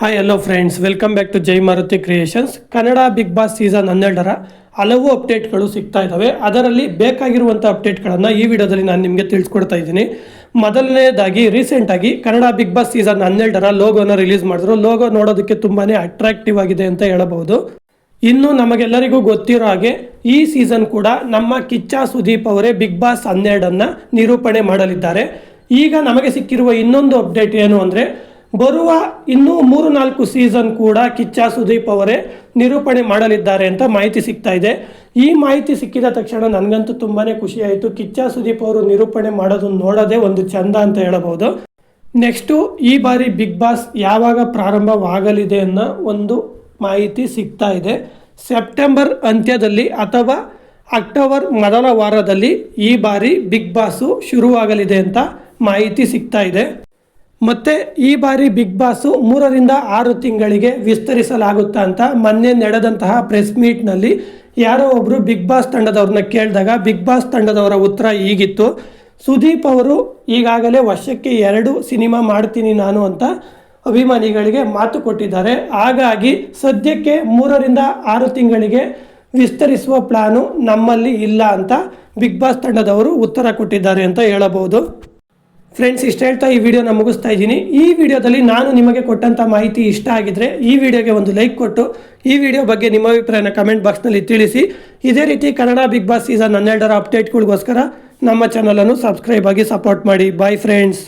Hi hello friends welcome back to Jai Maruti creations Kannada Bigg Boss season ಹನ್ನೆರಡರ ಹಲವು ಅಪ್ಡೇಟ್ಗಳು ಸಿಗ್ತಾ ಇದ್ದಾವೆ. ಅದರಲ್ಲಿ ಬೇಕಾಗಿರುವಂಥ ಅಪ್ಡೇಟ್ಗಳನ್ನು ಈ ವಿಡಿಯೋದಲ್ಲಿ ನಾನು ನಿಮಗೆ ತಿಳಿಸ್ಕೊಡ್ತಾ ಇದ್ದೀನಿ. ಮೊದಲನೇದಾಗಿ ರೀಸೆಂಟಾಗಿ ಕನ್ನಡ ಬಿಗ್ ಬಾಸ್ ಸೀಸನ್ ಹನ್ನೆರಡರ ಲೋಗೋನ ರಿಲೀಸ್ ಮಾಡಿದ್ರು. ಲೋಗೋ ನೋಡೋದಕ್ಕೆ ತುಂಬಾ ಅಟ್ರಾಕ್ಟಿವ್ ಆಗಿದೆ ಅಂತ ಹೇಳಬಹುದು. ಇನ್ನು ನಮಗೆಲ್ಲರಿಗೂ ಗೊತ್ತಿರೋ ಹಾಗೆ, ಈ ಸೀಸನ್ ಕೂಡ ನಮ್ಮ ಕಿಚ್ಚ ಸುದೀಪ್ ಅವರೇ ಬಿಗ್ ಬಾಸ್ ಹನ್ನೆರಡನ್ನು ನಿರೂಪಣೆ ಮಾಡಲಿದ್ದಾರೆ. ಈಗ ನಮಗೆ ಸಿಕ್ಕಿರುವ ಇನ್ನೊಂದು ಅಪ್ಡೇಟ್ ಏನು ಅಂದರೆ ಬರುವ ಇನ್ನೂ ಮೂರು ನಾಲ್ಕು ಸೀಸನ್ ಕೂಡ ಕಿಚ್ಚ ಸುದೀಪ್ ಅವರೇ ನಿರೂಪಣೆ ಮಾಡಲಿದ್ದಾರೆ ಅಂತ ಮಾಹಿತಿ ಸಿಗ್ತಾ ಇದೆ. ಈ ಮಾಹಿತಿ ಸಿಕ್ಕಿದ ತಕ್ಷಣ ನನಗಂತೂ ತುಂಬಾ ಖುಷಿಯಾಯಿತು ಕಿಚ್ಚ ಸುದೀಪ್ ಅವರು ನಿರೂಪಣೆ ಮಾಡೋದು ನೋಡೋದೇ ಒಂದು ಚಂದ ಅಂತ ಹೇಳಬಹುದು ನೆಕ್ಸ್ಟು ಈ ಬಾರಿ ಬಿಗ್ ಬಾಸ್ ಯಾವಾಗ ಪ್ರಾರಂಭವಾಗಲಿದೆ ಅನ್ನೋ ಒಂದು ಮಾಹಿತಿ ಸಿಗ್ತಾ ಇದೆ. ಸೆಪ್ಟೆಂಬರ್ ಅಂತ್ಯದಲ್ಲಿ ಅಥವಾ ಅಕ್ಟೋಬರ್ ಮೊದಲ ವಾರದಲ್ಲಿ ಈ ಬಾರಿ ಬಿಗ್ ಬಾಸು ಶುರುವಾಗಲಿದೆ ಅಂತ ಮಾಹಿತಿ ಸಿಗ್ತಾ ಇದೆ. ಮತ್ತೆ ಈ ಬಾರಿ ಬಿಗ್ ಬಾಸು ಮೂರರಿಂದ ಆರು ತಿಂಗಳಿಗೆ ವಿಸ್ತರಿಸಲಾಗುತ್ತಾ ಅಂತ ಮೊನ್ನೆ ನಡೆದಂತಹ ಪ್ರೆಸ್ ಮೀಟ್ನಲ್ಲಿ ಯಾರೋ ಒಬ್ಬರು ಬಿಗ್ ಬಾಸ್ ತಂಡದವ್ರನ್ನ ಕೇಳಿದಾಗ ಬಿಗ್ ಬಾಸ್ ತಂಡದವರ ಉತ್ತರ ಈಗಿತ್ತು. ಸುದೀಪ್ ಅವರು, ಈಗಾಗಲೇ ವರ್ಷಕ್ಕೆ ಎರಡು ಸಿನಿಮಾ ಮಾಡ್ತೀನಿ ನಾನು ಅಂತ ಅಭಿಮಾನಿಗಳಿಗೆ ಮಾತು ಕೊಟ್ಟಿದ್ದಾರೆ. ಹಾಗಾಗಿ ಸದ್ಯಕ್ಕೆ ಮೂರರಿಂದ ಆರು ತಿಂಗಳಿಗೆ ವಿಸ್ತರಿಸುವ ಪ್ಲಾನು ನಮ್ಮಲ್ಲಿ ಇಲ್ಲ ಅಂತ ಬಿಗ್ ಬಾಸ್ ತಂಡದವರು ಉತ್ತರ ಕೊಟ್ಟಿದ್ದಾರೆ ಅಂತ ಹೇಳಬಹುದು. ಫ್ರೆಂಡ್ಸ್ ಇಷ್ಟ ಹೇಳ್ತಾ ಈ ವಿಡಿಯೋನ ಮುಗಿಸ್ತಾ ಇದ್ದೀನಿ. ಈ ವಿಡಿಯೋದಲ್ಲಿ ನಾನು ನಿಮಗೆ ಕೊಟ್ಟಂಥ ಮಾಹಿತಿ ಇಷ್ಟ ಆಗಿದ್ರೆ ಈ ವಿಡಿಯೋಗೆ ಒಂದು ಲೈಕ್ ಕೊಟ್ಟು, ಈ ವಿಡಿಯೋ ಬಗ್ಗೆ ನಿಮ್ಮ ಅಭಿಪ್ರಾಯನ ಕಮೆಂಟ್ ಬಾಕ್ಸ್ನಲ್ಲಿ ತಿಳಿಸಿ. ಇದೇ ರೀತಿ ಕನ್ನಡ ಬಿಗ್ ಬಾಸ್ ಸೀಸನ್ ಹನ್ನೆರಡರ ಅಪ್ಡೇಟ್ಗಳಿಗೋಸ್ಕರ ನಮ್ಮ ಚಾನಲನ್ನು ಸಬ್ಸ್ಕ್ರೈಬ್ ಆಗಿ ಸಪೋರ್ಟ್ ಮಾಡಿ. Bye friends